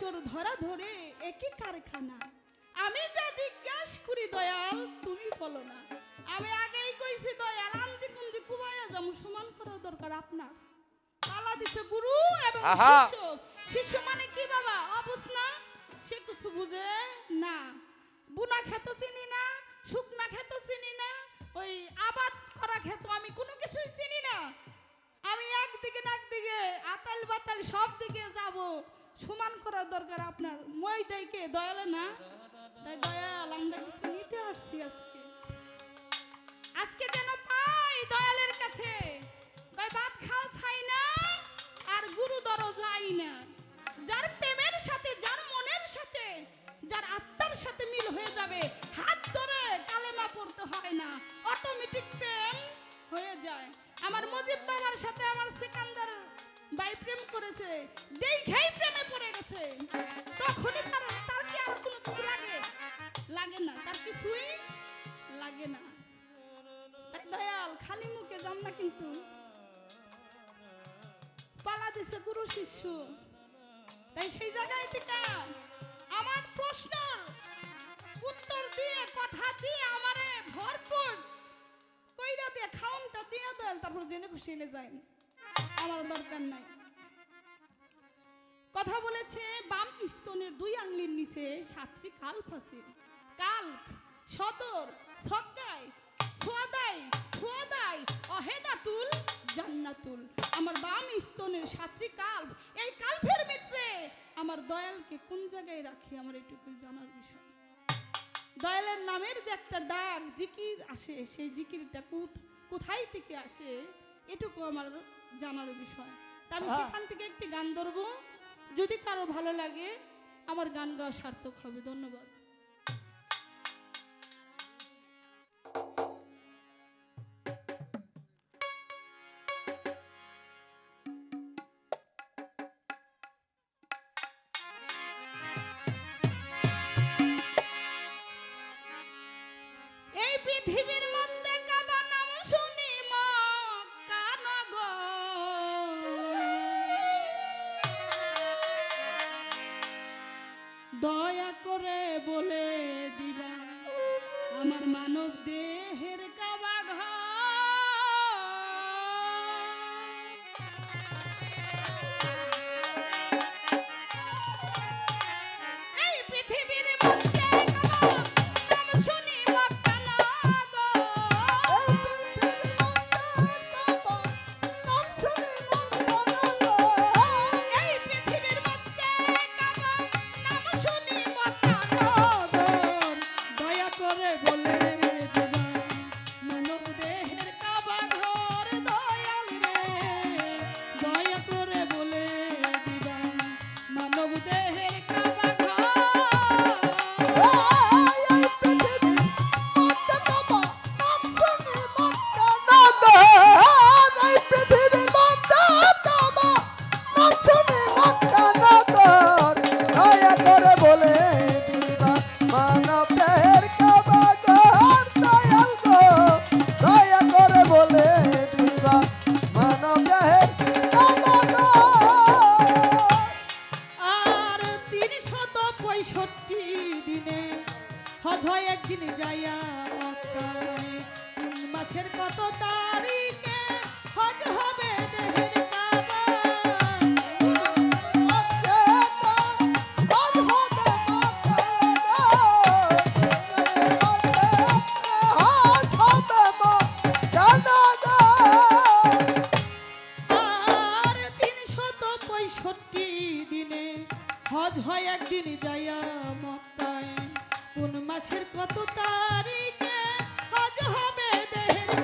চোর ধরা ধরে একই কারখানা। আমি যা জিজ্ঞাস করি দয়াল তুমি বলো না। আমি আগেই কইছি দয়াল আন্দি কুন্দি কুবাইয়া যাব সমান করার দরকার আপনার। পালা দিছে গুরু এবং শিষ্য। শিষ্য মানে কি বাবা? অবুঝ না? সে কিছু বুঝে না। বুনা খেত চিনি না শুকনা খেত চিনি না ওই আবাদ করা খেত আমি কোনো কিছুই চিনি না। আমি একদিকে না একদিকে আতাল বাতাল সব দিকে যাব। সমান করার দরকার আপনার। মই দেয়কে দয়ালে না, তাই দয়াল আমরা কিছু নিতে আসছি আজকে। আজকে যেন পাই দয়ালের কাছে। ভাত খাও ছাই না, আর গুরু দরও যাই না। যার প্রেমের সাথে, যার মনের সাথে, যার আত্মার সাথে মিল হয়ে যাবে, হাত ধরে কালেমা পড়তে হয় না। অটোমেটিক প্রেম হয়ে যায়। আমার মুজিব বাবার সাথে আমার সিকান্দার বাই প্রেম করেছে, দেখেই প্রেমে পড়ে গেছে। তখনই তার তার কি আর কোনো কিছু লাগে? লাগে না, তার কিছুই লাগে না। তাই দয়াল, খালি মুখে যাম না কিন্তু। পালা দিছে গুরু শিষ্য। তাই সেই জায়গায় থেকে আমার প্রশ্নর উত্তর দিয়ে, কথা দিয়ে আমারে ভরপুর কইরা দিয়ে খাউনটা দিয়ে দেন, তারপর জেনে খুশি এনে যায় আমার দরকার নাই। কথা বলেছে, বাম স্তনের দুই আঙ্গুলির নিচে সাতটি কাল্প আছে কাল্প সদর অহেদাতুল, জান্নাতুল। আমার বাম স্তনের সাতটি কাল্প এই কাল্পের ভিতরে আমার দয়ালকে কোন জায়গায় রাখি, আমার এটুকুই জানার বিষয়। দয়ালের নামের যে একটা ডাক, জিকির আসে, সেই জিকিরটা কোথ- কোথায় থেকে আসে, এটুকু আমার জানার বিষয়। তা আমি সেখান থেকে একটি গান ধরবো। যদি কারও ভালো লাগে আমার গান গাওয়া সার্থক হবে। ধন্যবাদ। আমার মানব দেহের হবে দেহের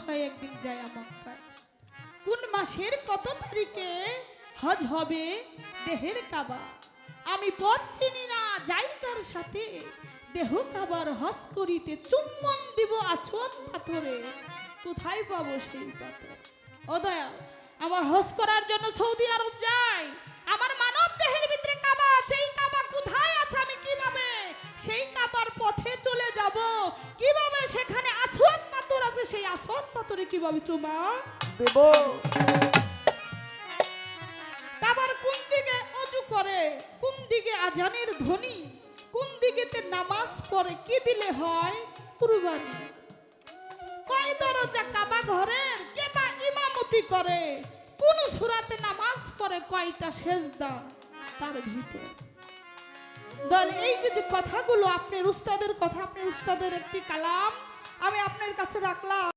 হয় একদিন যায় মক্কায়। কোন মাসের কত তারিখে হজ হবে দেহের কাবা? আমি পথ চিনি না, যাই তার সাথে। দেহ কাবার হজ করিতে চুম্বন দিব আচন পাথরে। কোথায় পাব সেই পাথর? অদয়াল আমার হজ করার জন্য সৌদি আরব যাই। আমার মানব দেহের ভিতরে কাবা আছে, এই কাবা কোথায় আছে আমি কীভাবে? সেই কাবার পথে চলে যাব। কীভাবে সেখানে আসুন আছে সেই আসন পাথরে কীভাবে চুমা দেব। তারপর কোন দিকে অজু করে? কোন দিকে আজানের ধ্বনি? কোন দিকেতে নামাজ পড়ে? কি দিলে হয়? কুরবানি। কয় দরজা কাবা ঘরের? কে বা ইমামতি করে? কোন সুরাতে নামাজ পড়ে কয়টা সেজদা? তার ভিতর। দল এই যে কথাগুলো আপনার উস্তাদের কথা আপনার উস্তাদের একটি কালাম আমি আপনার কাছে রাখলাম।